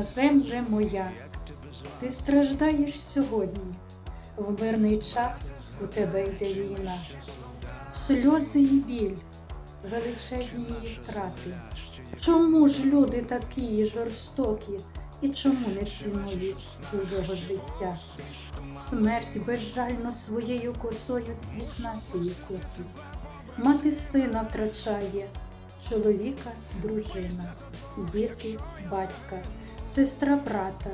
земле моя. Ти страждаєш сьогодні, в мирний час у тебе йде війна, сльози і біль, величезні втрати. Чому ж люди такі жорстокі, і чому не цінують чужого життя? Смерть безжально своєю косою цвіт нації косить. Мати сина втрачає, чоловіка дружина, діти батька, сестра брата,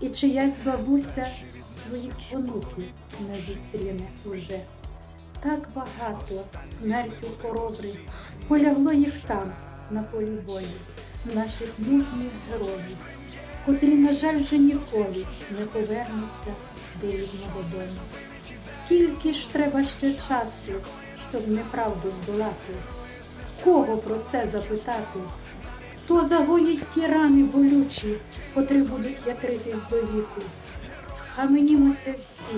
і чиясь бабуся своїх онуків не зустріне уже. Так багато смертю хоробрих полягло їх там, на полі бою, наших мужніх героїв, котрі, на жаль, вже ніколи не повернуться до рідного дому. Скільки ж треба ще часу, щоб неправду здолати? Кого про це запитати? Хто загоїть ті рани болючі, котрі будуть ятритись до віку? Схаменімося всі,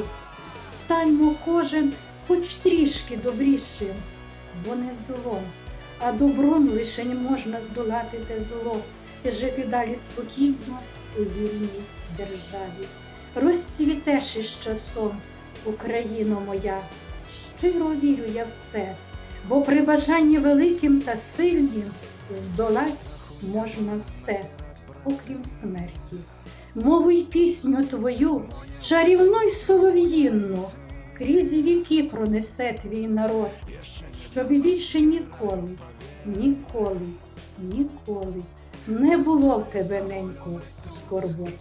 станьмо кожен хоч трішки добрішим, бо не злом, а добром лише можна здолати те зло і жити далі спокійно у вільній державі. Розцвітеш із часом, Україно моя, щиро вірю я в це, бо при бажанні великим та сильним здолать можна все, окрім смерті. Мову й пісню твою, чарівну й солов'їнну, крізь віки пронесе твій народ, щоб більше ніколи, ніколи, ніколи не було в тебе ненько скорбот.